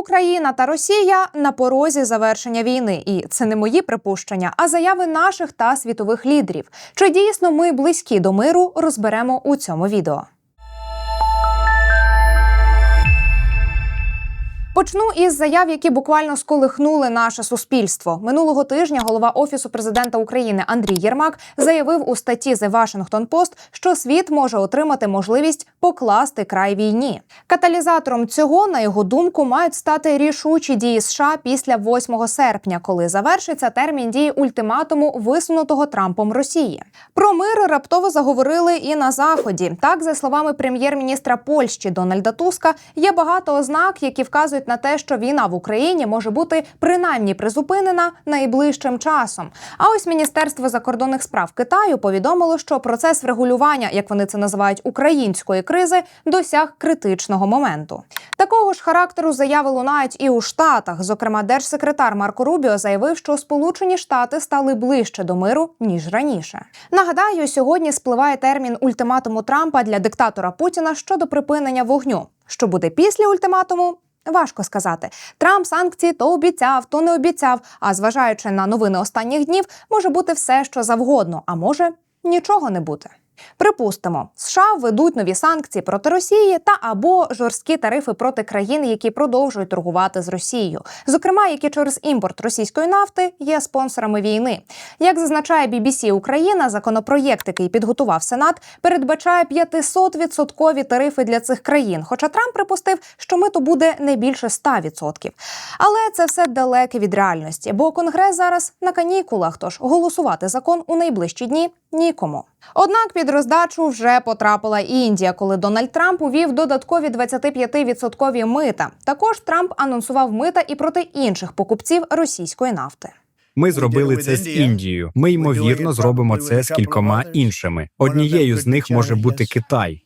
Україна та Росія на порозі завершення війни, і це не мої припущення, а заяви наших та світових лідерів. Чи дійсно ми близькі до миру, розберемо у цьому відео. Почну із заяв, які буквально сколихнули наше суспільство. Минулого тижня голова офісу президента України Андрій Єрмак заявив у статті The Washington Post, що світ може отримати можливість покласти край війні. Каталізатором цього, на його думку, мають стати рішучі дії США після 8 серпня, коли завершиться термін дії ультиматуму, висунутого Трампом Росії. Про мир раптово заговорили і на заході. Так, за словами прем'єр-міністра Польщі Дональда Туска, є багато ознак, які вказують на те, що війна в Україні може бути принаймні призупинена найближчим часом. А ось Міністерство закордонних справ Китаю повідомило, що процес врегулювання, як вони це називають, української кризи, досяг критичного моменту. Такого ж характеру заяви лунають і у Штатах. Зокрема, держсекретар Марко Рубіо заявив, що Сполучені Штати стали ближче до миру ніж раніше. Нагадаю, сьогодні спливає термін ультиматуму Трампа для диктатора Путіна щодо припинення вогню. Що буде після ультиматуму? Важко сказати. Трамп санкції то обіцяв, то не обіцяв. А зважаючи на новини останніх днів, може бути все, що завгодно, а може нічого не бути. Припустимо, США ведуть нові санкції проти Росії та або жорсткі тарифи проти країн, які продовжують торгувати з Росією, зокрема, які через імпорт російської нафти є спонсорами війни. Як зазначає BBC Україна, законопроєкт, який підготував Сенат, передбачає 500-відсоткові тарифи для цих країн. Хоча Трамп припустив, що мито буде не більше 100%. Але це все далеке від реальності, бо Конгрес зараз на канікулах, тож голосувати закон у найближчі дні нікому. Однак під роздачу вже потрапила Індія, коли Дональд Трамп увів додаткові 25% мита. Також Трамп анонсував мита і проти інших покупців російської нафти. Ми зробили це з Індією. Ми ймовірно зробимо це з кількома іншими. Однією з них може бути Китай.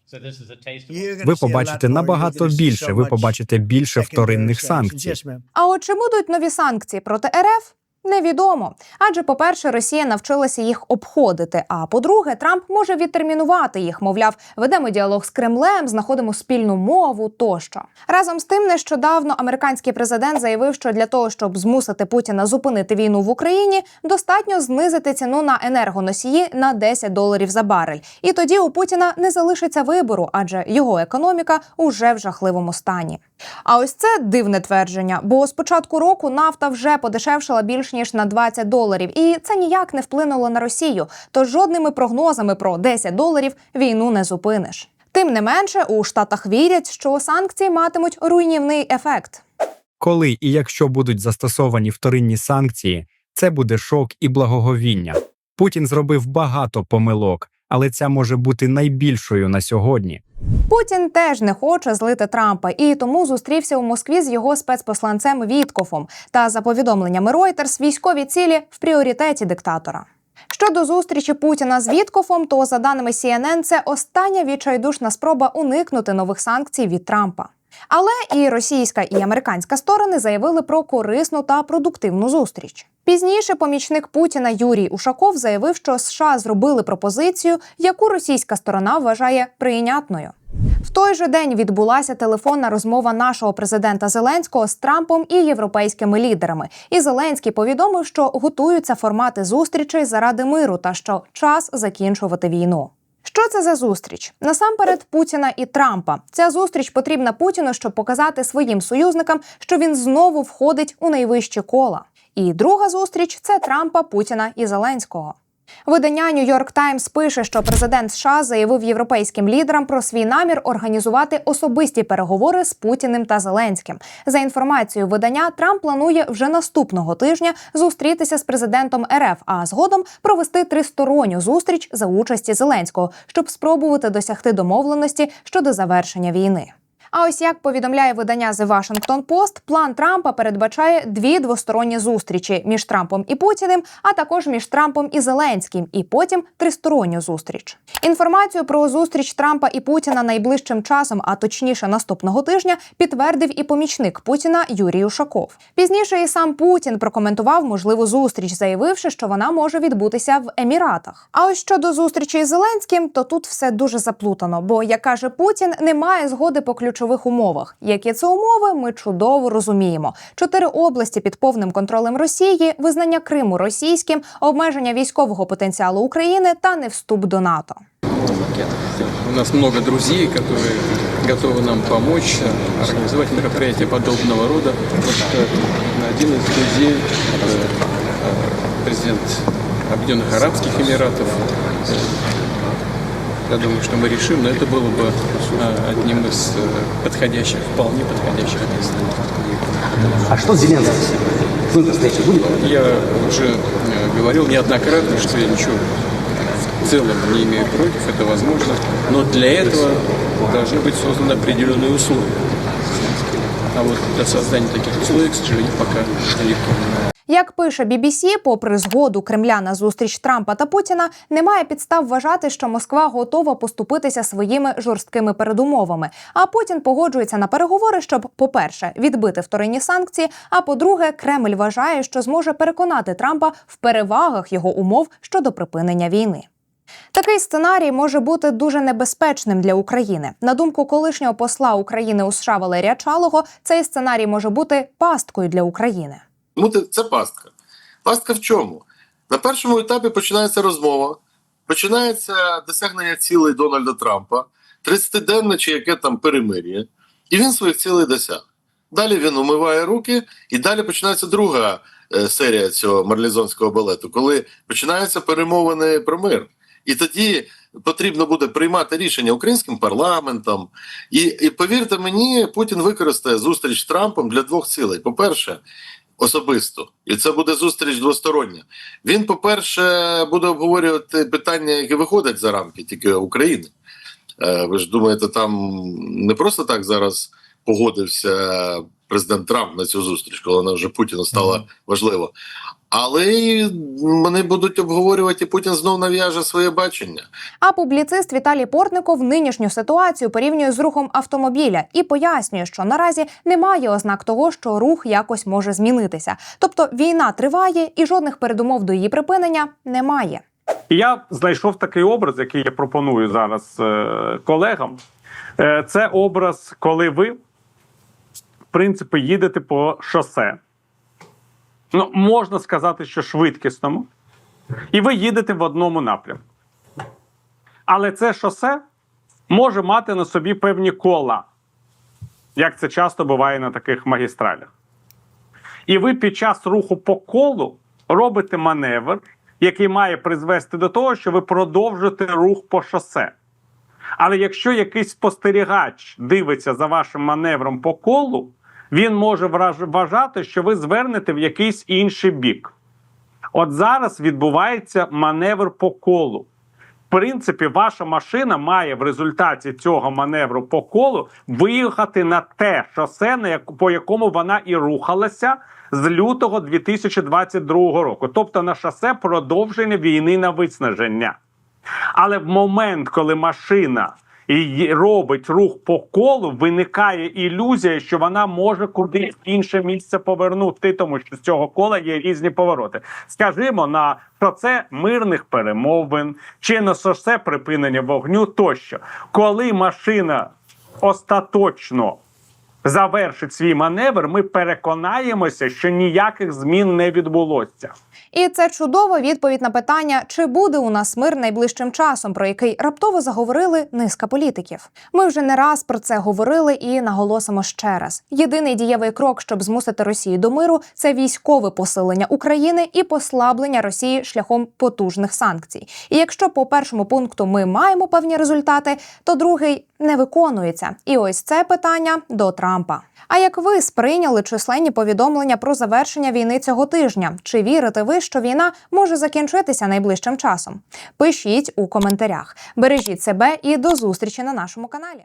Ви побачите набагато більше. Ви побачите більше вторинних санкцій. А от чи будуть нові санкції проти РФ? Невідомо. Адже, по-перше, Росія навчилася їх обходити. А по-друге, Трамп може відтермінувати їх. Мовляв, ведемо діалог з Кремлем, знаходимо спільну мову тощо. Разом з тим, нещодавно американський президент заявив, що для того, щоб змусити Путіна зупинити війну в Україні, достатньо знизити ціну на енергоносії на 10 доларів за барель. І тоді у Путіна не залишиться вибору, адже його економіка уже в жахливому стані. А ось це дивне твердження, бо з початку року нафта вже подешевшала більш ніж на 20 доларів, і це ніяк не вплинуло на Росію. Тож жодними прогнозами про 10 доларів війну не зупиниш. Тим не менше, у Штатах вірять, що санкції матимуть руйнівний ефект. Коли і якщо будуть застосовані вторинні санкції, це буде шок і благоговіння. Путін зробив багато помилок, але ця може бути найбільшою на сьогодні. Путін теж не хоче злити Трампа і тому зустрівся у Москві з його спецпосланцем Віткофом. Та за повідомленнями Reuters, військові цілі в пріоритеті диктатора. Щодо зустрічі Путіна з Віткофом, то за даними CNN, це остання відчайдушна спроба уникнути нових санкцій від Трампа. Але і російська, і американська сторони заявили про корисну та продуктивну зустріч. Пізніше помічник Путіна Юрій Ушаков заявив, що США зробили пропозицію, яку російська сторона вважає прийнятною. В той же день відбулася телефонна розмова нашого президента Зеленського з Трампом і європейськими лідерами. І Зеленський повідомив, що готуються формати зустрічей заради миру та що час закінчувати війну. Що це за зустріч? Насамперед Путіна і Трампа. Ця зустріч потрібна Путіну, щоб показати своїм союзникам, що він знову входить у найвищі кола. І друга зустріч це Трампа, Путіна і Зеленського. Видання New York Times пише, що президент США заявив європейським лідерам про свій намір організувати особисті переговори з Путіним та Зеленським. За інформацією видання, Трамп планує вже наступного тижня зустрітися з президентом РФ, а згодом провести тристоронню зустріч за участі Зеленського, щоб спробувати досягти домовленості щодо завершення війни. А ось як повідомляє видання The Washington Post, план Трампа передбачає дві двосторонні зустрічі між Трампом і Путіним, а також між Трампом і Зеленським, і потім тристоронню зустріч. Інформацію про зустріч Трампа і Путіна найближчим часом, а точніше наступного тижня, підтвердив і помічник Путіна Юрій Ушаков. Пізніше і сам Путін прокоментував можливу зустріч, заявивши, що вона може відбутися в Еміратах. А ось щодо зустрічі з Зеленським, то тут все дуже заплутано. Бо як каже Путін, немає згоди по ключовим ключових умовах. Які це умови, ми чудово розуміємо: чотири області під повним контролем Росії, визнання Криму російським, обмеження військового потенціалу України та не вступ до НАТО. У нас много друзей, которые готовы нам помочь э, организовать мероприятия подобного рода. Вот э, один из друзей, э, э, президент Объединенных Арабских Эмиратов. Я думаю, что мы решим, но это было бы э, одним из э, подходящих, вполне подходящих мест. А что с Зеленским? Вы встреча будет? Я уже э, говорил неоднократно, что я ничего в целом не имею против, это возможно, но для этого должны быть созданы определенные условия. А вот для создания таких условий, к сожалению, пока далеко. Як пише BBC, попри згоду Кремля на зустріч Трампа та Путіна, немає підстав вважати, що Москва готова поступитися своїми жорсткими передумовами. А Путін погоджується на переговори, щоб, по-перше, відбити вторинні санкції. А по-друге, Кремль вважає, що зможе переконати Трампа в перевагах його умов щодо припинення війни. Такий сценарій може бути дуже небезпечним для України. На думку колишнього посла України у США Валерія Чалого, цей сценарій може бути пасткою для України. Тому це- пастка. Пастка в чому? На першому етапі починається розмова, починається досягнення цілей Дональда Трампа, 30-денне чи яке там перемир'я, і він своїх цілей досяг. Далі він умиває руки, і далі починається друга е, серія цього марлізонського балету, коли починаються перемовини про мир. І тоді потрібно буде приймати рішення українським парламентом. І, і повірте мені, Путін використає зустріч з Трампом для двох цілей. По-перше, особисто, і це буде зустріч двостороння. Він, по-перше, буде обговорювати питання, які виходять за рамки тільки України. Е, Ви ж думаєте, там не просто так зараз погодився президент Трамп на цю зустріч, коли вона вже Путіну стала важлива. Але вони будуть обговорювати, і Путін знов нав'яже своє бачення. А публіцист Віталій Портников нинішню ситуацію порівнює з рухом автомобіля і пояснює, що наразі немає ознак того, що рух якось може змінитися. Тобто війна триває і жодних передумов до її припинення немає. Я знайшов такий образ, який я пропоную зараз е, колегам. Е, це образ, коли ви, в принципі, їдете по шосе. Ну, можна сказати, що швидкісному, і ви їдете в одному напрямку. Але це шосе може мати на собі певні кола, як це часто буває на таких магістралях. І ви під час руху по колу робите маневр, який має призвести до того, що ви продовжите рух по шосе. Але якщо якийсь спостерігач дивиться за вашим маневром по колу, він може вважати, що ви звернете в якийсь інший бік. От зараз відбувається маневр по колу. В принципі, ваша машина має в результаті цього маневру по колу виїхати на те шосе, по якому вона і рухалася з лютого 2022 року, тобто на шосе продовження війни на виснаження. Але в момент, коли машина і робить рух по колу, виникає ілюзія, що вона може кудись інше місце повернути, тому що з цього кола є різні повороти. Скажімо, на шосе мирних перемовин чи на шосе припинення вогню тощо, коли машина остаточно завершить свій маневр, ми переконаємося, що ніяких змін не відбулося. І це чудова відповідь на питання, чи буде у нас мир найближчим часом, про який раптово заговорили низка політиків. Ми вже не раз про це говорили і наголосимо ще раз. Єдиний дієвий крок, щоб змусити Росію до миру, це військове посилення України і послаблення Росії шляхом потужних санкцій. І якщо по першому пункту ми маємо певні результати, то другий не виконується. І ось це питання до Трампа. А як ви сприйняли численні повідомлення про завершення війни цього тижня? Чи вірите ви, що війна може закінчитися найближчим часом? Пишіть у коментарях. Бережіть себе і до зустрічі на нашому каналі.